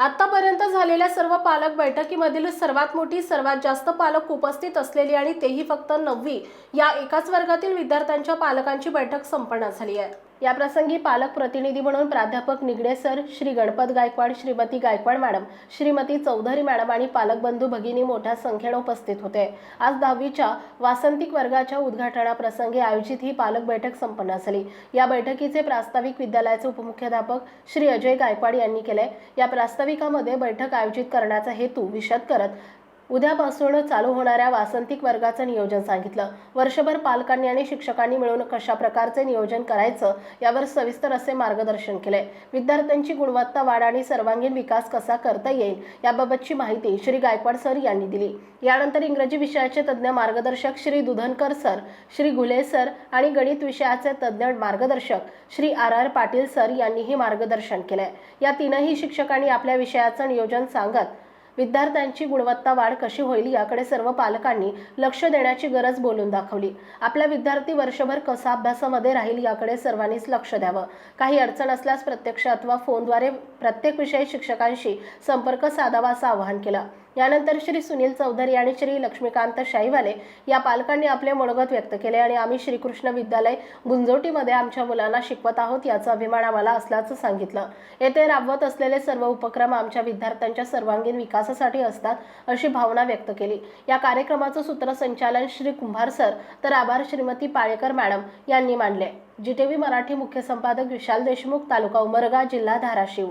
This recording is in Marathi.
आतापर्यंत झालेल्या सर्व पालक बैठकीमधील सर्वात मोठी सर्वात जास्त पालक उपस्थित असलेली आणि तेही फक्त नववी या एकाच वर्गातील विद्यार्थ्यांच्या पालकांची बैठक संपन्न झाली आहे. याप्रसंगी पालक प्रतिनिधी म्हणून प्राध्यापक Nigade sir Shri Ganpat Gaikwad Shrimati Gaikwad madam Shrimati Chaudhari madam आणि पालकबंधू भगिनी मोठ्या संख्येनं उपस्थित होते. आज दहावीच्या वासंतिक वर्गाच्या उद्घाटनाप्रसंगी आयोजित ही पालक बैठक संपन्न झाली. या बैठकीचे प्रास्ताविक विद्यालयाचे उपमुख्याध्यापक श्री अजय गायकवाड यांनी केले. या प्रास्ताविकामध्ये बैठक आयोजित करण्याचा हेतू विशद करत उद्यापासून चालू होणाऱ्या वासंतिक वर्गाचं नियोजन सांगितलं. वर्षभर पालकांनी आणि शिक्षकांनी मिळून कशा प्रकारचे नियोजन करायचं यावर सविस्तर असे मार्गदर्शन केले. विद्यार्थ्यांची गुणवत्ता वाढ आणि सर्वांगीण विकास कसा करता येईल याबाबतची माहिती श्री गायकवाड सर यांनी दिली. यानंतर इंग्रजी विषयाचे तज्ज्ञ मार्गदर्शक श्री दुधनकर सर श्री घुले सर आणि गणित विषयाचे तज्ज्ञ मार्गदर्शक Shri R R Patil sir यांनीही मार्गदर्शन केले. या तीनही शिक्षकांनी आपल्या विषयाचं नियोजन सांगत विद्यार्थ्यांची गुणवत्ता वाढ कशी होईल याकडे सर्व पालकांनी लक्ष देण्याची गरज बोलून दाखवली. आपला विद्यार्थी वर्षभर कसा अभ्यासामध्ये राहील याकडे सर्वांनीच लक्ष द्यावं. काही अडचण असल्यास प्रत्यक्ष अथवा फोनद्वारे प्रत्येक विषयी शिक्षकांशी संपर्क साधावा असं आवाहन केलं. यानंतर श्री सुनील चौधरी आणि श्री लक्ष्मीकांत शाहीवाले या पालकांनी आपले मनोगत व्यक्त केले आणि आम्ही श्रीकृष्ण विद्यालय गुंजोटीमध्ये आमच्या मुलांना शिकवत आहोत याचा अभिमान आम्हाला असल्याचं सांगितलं. येथे राबवत असलेले सर्व उपक्रम आमच्या विद्यार्थ्यांच्या सर्वांगीण विकासासाठी असतात अशी भावना व्यक्त केली. या कार्यक्रमाचं सूत्रसंचालन श्री कुंभार सर तर आभार श्रीमती पाळेकर मॅडम यांनी मानले व्ही मराठी मुख्य संपादक विशाल देशमुख तालुका उमरगा जिल्हा धाराशिव.